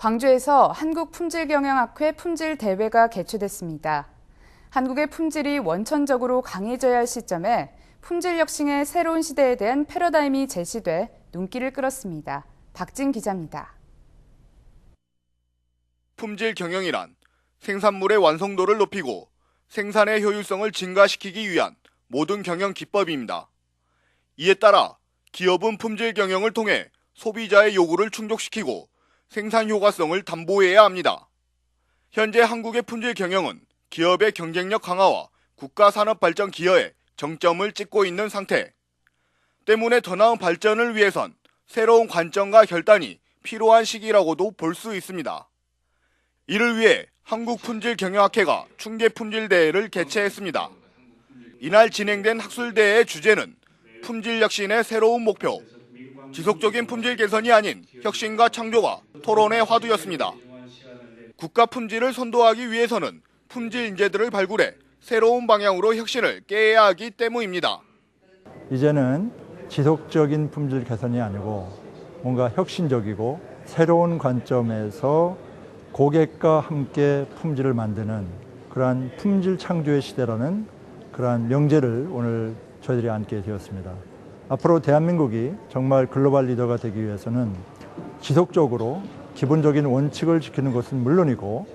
광주에서 한국품질경영학회 품질 대회가 개최됐습니다. 한국의 품질이 원천적으로 강해져야 할 시점에 품질 혁신의 새로운 시대에 대한 패러다임이 제시돼 눈길을 끌었습니다. 박진 기자입니다. 품질 경영이란 생산물의 완성도를 높이고 생산의 효율성을 증가시키기 위한 모든 경영 기법입니다. 이에 따라 기업은 품질 경영을 통해 소비자의 요구를 충족시키고 생산 효과성을 담보해야 합니다. 현재 한국의 품질 경영은 기업의 경쟁력 강화와 국가 산업 발전 기여에 정점을 찍고 있는 상태. 때문에 더 나은 발전을 위해선 새로운 관점과 결단이 필요한 시기라고도 볼 수 있습니다. 이를 위해 한국품질경영학회가 충계품질대회를 개최했습니다. 이날 진행된 학술대회의 주제는 품질 혁신의 새로운 목표, 지속적인 품질 개선이 아닌 혁신과 창조가 토론의 화두였습니다. 국가 품질을 선도하기 위해서는 품질 인재들을 발굴해 새로운 방향으로 혁신을 깨야 하기 때문입니다. 이제는 지속적인 품질 개선이 아니고 뭔가 혁신적이고 새로운 관점에서 고객과 함께 품질을 만드는 그러한 품질 창조의 시대라는 그러한 명제를 오늘 저희들이 안게 되었습니다. 앞으로 대한민국이 정말 글로벌 리더가 되기 위해서는 지속적으로 기본적인 원칙을 지키는 것은 물론이고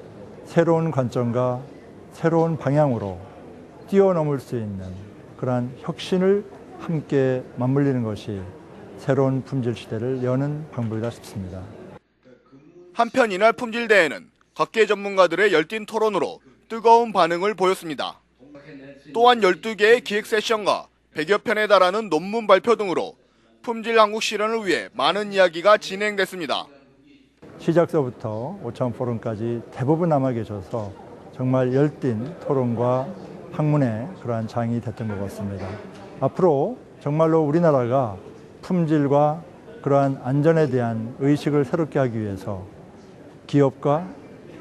새로운 관점과 새로운 방향으로 뛰어넘을 수 있는 그러한 혁신을 함께 맞물리는 것이 새로운 품질 시대를 여는 방법이다 싶습니다. 한편 이날 품질대회는 각계 전문가들의 열띤 토론으로 뜨거운 반응을 보였습니다. 또한 12개의 기획 세션과 100여 편에 달하는 논문 발표 등으로 품질 한국 실현을 위해 많은 이야기가 진행됐습니다. 시작서부터 오천 포럼까지 대부분 남아 계셔서 정말 열띤 토론과 학문의 그러한 장이 됐던 것 같습니다. 앞으로 정말로 우리나라가 품질과 그러한 안전에 대한 의식을 새롭게 하기 위해서 기업과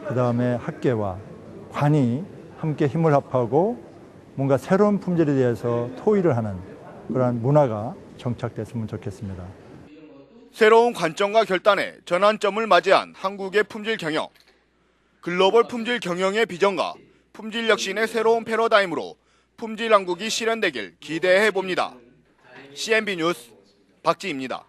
그 다음에 학계와 관이 함께 힘을 합하고 뭔가 새로운 품질에 대해서 토의를 하는 그러한 문화가 정착됐으면 좋겠습니다. 새로운 관점과 결단에 전환점을 맞이한 한국의 품질 경영. 글로벌 품질 경영의 비전과 품질 혁신의 새로운 패러다임으로 품질 한국이 실현되길 기대해 봅니다. CNB 뉴스 박지입니다.